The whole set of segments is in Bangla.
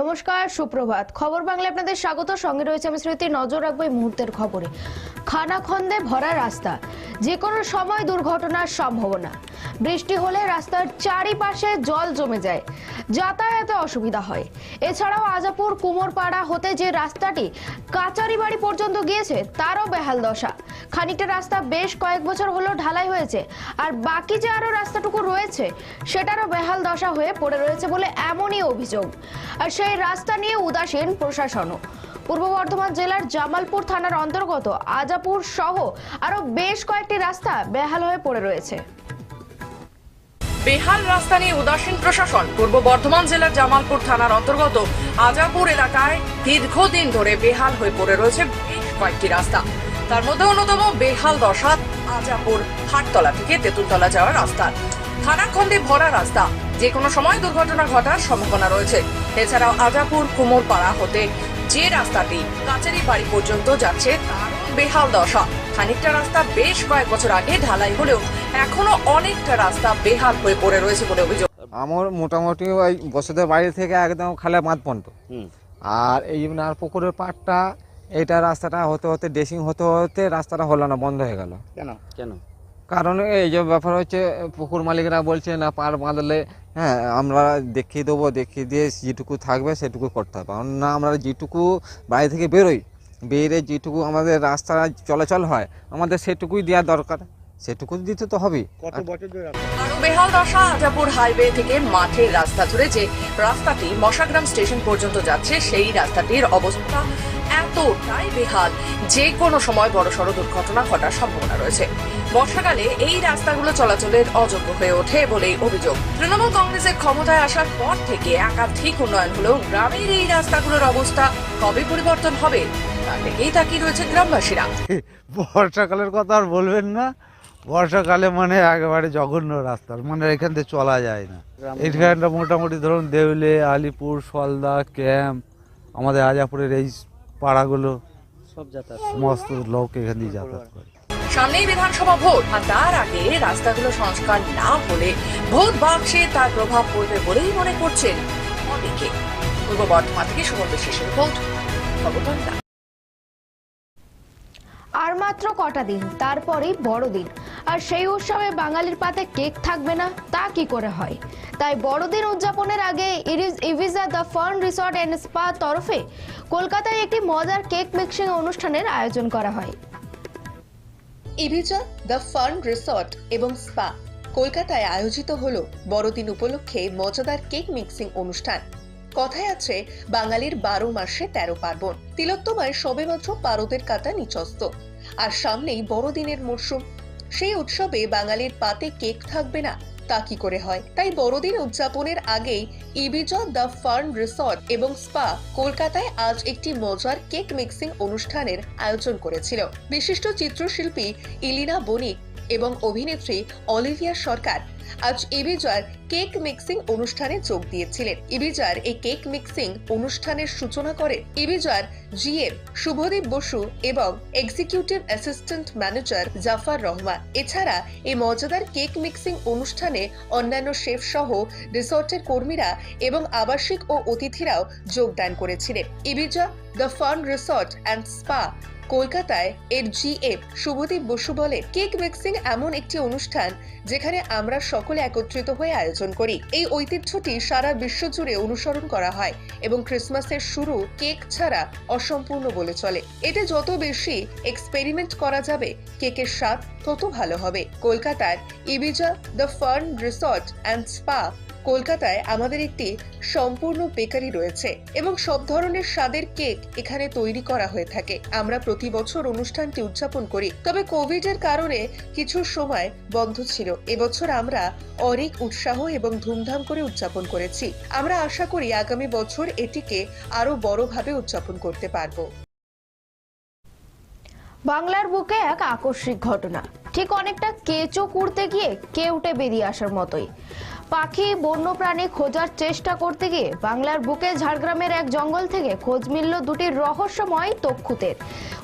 নমস্কার, সুপ্রভাত। খবর বাংলা আপনাদের স্বাগত। সঙ্গে রয়েছে আমি স্মৃতি। নজর রাখব এই মুহূর্তের খবরে। খানাখন্দে ভরা রাস্তা। যে কোনো সময় দুর্ঘটনার সম্ভাবনা। বৃষ্টি হলে রাস্তার চারিপাশে জল জমে যায়। যাতায়াতে অসুবিধা হয়। এছাড়াও আজাপুর কুমোরপাড়া হতে যে রাস্তাটি কাচারি বাড়ি পর্যন্ত গিয়েছে, তারও বেহাল দশা। খানিকটা রাস্তা বেশ কয়েক বছর হলো ঢালাই হয়েছে, আর বাকি যে আরও রাস্তাটুকু রয়েছে, সেটারও বেহাল দশা হয়ে পড়ে রয়েছে বলে এমনই অভিযোগ। আর সেই রাস্তা নিয়ে উদাসীন প্রশাসনও। পূর্ব বর্ধমান জেলার জামালপুর থানার অন্তর্গত আজাপুর সহ আরও বেশ কয়েকটি রাস্তা বেহাল হয়ে পড়ে রয়েছে। বেহাল রাস্তা নিয়ে উদাসীন প্রশাসন পূর্ব বর্ধমান জেলার জামালপুর থানার অন্তর্গত আজাপুর এলাকায় দীর্ঘদিন ধরে বেহাল হয়ে পড়ে রয়েছে কয়েকটি রাস্তা। তার মধ্যে অন্যতম বেহাল দশা আজাপুর হাটতলা থেকে তেঁতুলতলা যাওয়ার রাস্তা। খানাখন্দে ভরা রাস্তা। যে কোনো সময় দুর্ঘটনা ঘটার সম্ভাবনা রয়েছে। এছাড়াও আজাপুর কুমোরপাড়া হতে যে রাস্তাটি কাচারি বাড়ি পর্যন্ত যাচ্ছে তার বেহাল দশা। খানিকটা রাস্তা বেশ কয়েক বছর আগে ঢালাই হলেও এখনও অনেকটা রাস্তা বেহাল হয়ে পড়ে রয়েছে বলে অভিযোগ। আমার মোটামুটি ওই বসুদের বাড়ি থেকে একদম খালে মাঠ পর্যন্ত। হুম। আর এই আর পুকুরের পাড়টা এইটা রাস্তাটা হতে হতে ড্রেসিং হতে হতে রাস্তাটা হলো না বন্ধ হয়ে গেল। কেন? কেন? কারণ এই যে ব্যাপার হচ্ছে পুকুর মালিকরা বলছে না পাড় বাঁধলে হ্যাঁ আমরা দেখিয়ে দেবো দেখিয়ে দিয়ে যেটুকু থাকবে সেটুকু করতে হবে। কারণ না আমরা যেটুকু বাড়ি থেকে বেরোই বেরিয়ে যেটুকু আমাদের রাস্তা চলাচল হয় আমাদের সেটুকুই দেওয়া দরকার। সেটুকু দিতে তো হবেই। কত বছর ধরে বেহাল দশা আজাপুর হাইওয়ে থেকে মাঠের রাস্তা ধরে যে রাস্তাটি মশাগ্রাম স্টেশন পর্যন্ত যাচ্ছে সেই রাস্তাটির অবস্থা এতটাই বেহাল। যে কোনো সময় বড়সড় দুর্ঘটনা ঘটার সম্ভাবনা রয়েছে। বর্ষাকালে এই রাস্তাগুলো চলাচলের অযোগ্য হয়ে ওঠে বলেই অভিযোগ। তৃণমূল কংগ্রেসের ক্ষমতায় আসার পর থেকে একাধিক উন্নয়ন হলেও গ্রামের এই রাস্তাগুলোর অবস্থা কবে পরিবর্তন হবে তা থেকেই তাকিয়ে রয়েছে গ্রামবাসীরা। বর্ষাকালের কথা আর বলবেন না। বর্ষাকালে মানে একেবারে জঘন্য রাস্তা মানে এখান থেকে চলা যায় না। এখানটা মোটামুটি ধরুন দেউলে আলিপুর সলদা ক্যাম্প আমাদের আজাপুরের এই পাড়াগুলো সব যাতায়াত লোক এখান দিয়ে যাতায়াত করে। সামনেই বিধানসভা ভোট আর তার আগে রাস্তাগুলো সংস্কার না হলে ভোট বাক্সে তার প্রভাব পড়বে বলেই মনে করছেন অনেকে। পূর্ব বর্ধমান থেকে সুমন্ত শেষের রিপোর্ট খবর আর মাত্র কটা দিন তারপরেই বড়দিন। আর সেই উৎসবে বাঙালির পাতে কেক থাকবে না তা কি করে হয়? তাই বড়দিন উদযাপনের আগে erase Ibiza the fun resort and spa তরফে কলকাতায় একটি মজার কেক মিক্সিং অনুষ্ঠানের আয়োজন করা হয়। ইভিজা, দ্য ফান রিসর্ট এবং স্পা কলকাতায় আয়োজিত হলো বড়দিন উপলক্ষে মজাদার কেক মিক্সিং অনুষ্ঠান। কথায় আছে, বাঙালির বারো মাসে তেরো পার্বণ। তিলোত্তমায় সবেমাত্র পারদের কাটা নিচস্ত। আর সামনেই বড়দিনের মরশুম। সেই উৎসবে বাঙালির পাতে কেক থাকবে না। তা কি করে হয়? তাই বড়দিন উদযাপনের আগেই ইবিজা দ্য ফার্ন রিসর্ট এবং স্পা কলকাতায় আজ একটি মজার কেক মিক্সিং অনুষ্ঠানের আয়োজন করেছিল। বিশিষ্ট চিত্রশিল্পী ইলিনা বণিক এবং অভিনেত্রী অলিভিয়া সরকার আজ ইবিজার কেক মিক্সিং অনুষ্ঠানে যোগ দিয়েছিলেন। ইবিজার এই কেক মিক্সিং অনুষ্ঠানের সূচনা করে ইবিজার জিএম শুভদীপ বসু এবং executive assistant manager Jafar Rahman. এছাড়া এই মজাদার কেক মিক্সিং অনুষ্ঠানে অন্যান্য শেফ সহ রিসর্টের কর্মীরা এবং আবাসিক ও অতিথিরাও যোগদান করেছিলেন। Ibiza the fun resort and spa কলকাতায় এর জিএম শুভদীপ বসু বলে কেক মিক্সিং এমন একটি অনুষ্ঠান যেখানে আমরা সকলে একত্রিত হয়ে আয়োজন করি। এই ঐতিহ্যটি সারা বিশ্ব জুড়ে অনুসরণ করা হয় এবং ক্রিসমাসের শুরু কেক ছাড়া অসম্পূর্ণ বলে চলে। এতে যত বেশি এক্সপেরিমেন্ট করা যাবে, কেকের স্বাদ তত ভালো হবে। কলকাতার Ibiza the fern resort and spa কলকাতায় আমাদের একটি সম্পূর্ণ বেকারি রয়েছে এবং সব ধরনের স্বাদের কেক এখানে তৈরি করা হয়ে থাকে। আমরা প্রতি বছর অনুষ্ঠানটি উদযাপন করি। তবে কোভিড এর কারণে কিছু সময় বন্ধ ছিল। এবছর আমরা অনেক উৎসাহ এবং ধুমধাম করে উদযাপন করেছি। আমরা আশা করি আগামী বছর এটিকে আরও বড়ভাবে উদযাপন করতে পারব। বাংলার বুকে এক আকস্মিক ঘটনা। ঠিক অনেকটা কেঁচো কুড়তে গিয়ে কেউটে বেরিয়ে আসার মতোই। পাখি বন্যপ্রাণী খোঁজার চেষ্টা করতে গিয়ে বাংলার বুকে ঝাড়গ্রামের এক জঙ্গল থেকে খোঁজ মিলল দুটি রহস্যময় তক্ষুতের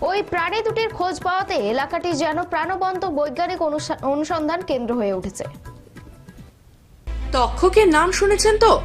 ওই প্রাণী দুটির খোঁজ পাওয়াতে এলাকাটি যেন প্রাণবন্ত বৈজ্ঞানিক অনুসা- অনুসন্ধান কেন্দ্র হয়ে উঠেছে। তক্ষকের নাম শুনেছেন তো?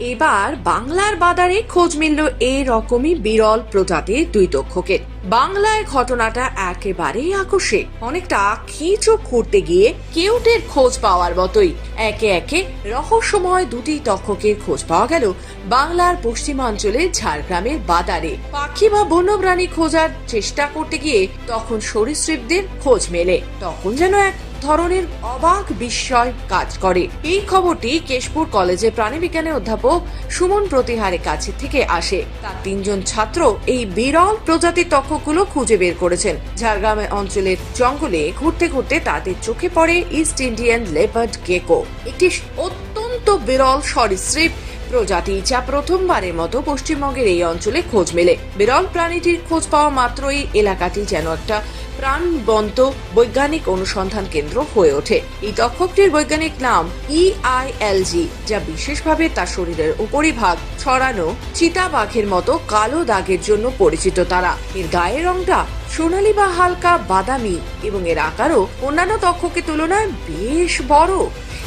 এবার বাংলার বাজারে খোঁজ মিলল এরকমই বিরল প্রজাতির দুই তক্ষকের বাংলায় ঘটনাটা একেবারেই আকস্মিক। অনেকটা খিচো খুঁড়তে গিয়ে কেউটের খোঁজ পাওয়ার মতোই। একে একে রহস্যময় দুটি তক্ষকের খোঁজ পাওয়া গেল বাংলার পশ্চিমাঞ্চলের ঝাড়গ্রামের বাদারে পাখি বা বন্যপ্রাণী খোঁজার চেষ্টা করতে গিয়ে তখন সরীসৃপদের খোঁজ মেলে। তখন যেন এক ধরনের অবাক বিস্ময় কাজ করে। এই খবরটি কেশপুর কলেজে প্রাণীবিজ্ঞানের অধ্যাপক সুমন প্রতিহারের কাছে থেকে আসে। তার তিনজন ছাত্র এই বিরল প্রজাতির তক্ষকগুলো খুঁজে বের করেছেন। ঝাড়গ্রাম অঞ্চলের জঙ্গলে ঘুরতে ঘুরতে তাদের চোখে পড়ে ইস্ট ইন্ডিয়ান লেপার্ড গেকো। একটি অত্যন্ত বিরল সরীসৃপ প্রজাতি যা প্রথমবারের মতো পশ্চিমবঙ্গের এই অঞ্চলে খোঁজ মেলে। বিরল প্রাণীটির খোঁজ পাওয়া মাত্রই এলাকাটি যেন একটা প্রাণবন্ত বৈজ্ঞানিক অনুসন্ধান কেন্দ্র হয়ে ওঠে। এই তক্ষকটির বৈজ্ঞানিক নাম E ইআইএলজি যা বিশেষভাবে তার শরীরের উপরিভাগ, ছড়ানো চিতাবাঘের মতো কালো দাগের জন্য পরিচিত তারা। এর গায়ের রংটা সোনালী বা হালকা বাদামি এবং এর আকারও অন্যান্য তক্ষকের তুলনায় বেশ বড়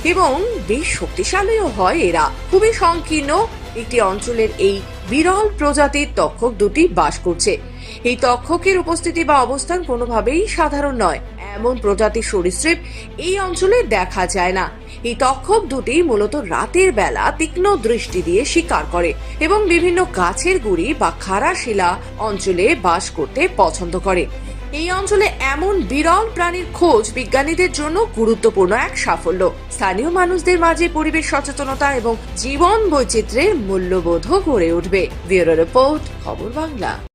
এবং বেশ শক্তিশালীও হয় এরা। খুবই সংকীর্ণ, একটি অঞ্চলের এই বিরল প্রজাতির তক্ষক দুটি বাস করছে। এই তক্ষকের উপস্থিতি বা অবস্থান কোনোভাবেই সাধারণ নয়। এমন প্রজাতির সরীসৃপ এই অঞ্চলে দেখা যায় না। এই তক্ষক দুটি মূলত রাতের বেলা তীক্ষ্ণ দৃষ্টি দিয়ে শিকার করে এবং বিভিন্ন গাছের গুড়ি বা খাড়া শিলা অঞ্চলে বাস করতে পছন্দ করে। এই অঞ্চলে এমন বিরল প্রাণীর খোঁজ বিজ্ঞানীদের জন্য গুরুত্বপূর্ণ এক সাফল্য। স্থানীয় মানুষদের মাঝে পরিবেশ সচেতনতা এবং জীবন বৈচিত্র্যের মূল্যবোধও গড়ে উঠবে। ব্যুরো রিপোর্ট, খবর বাংলা।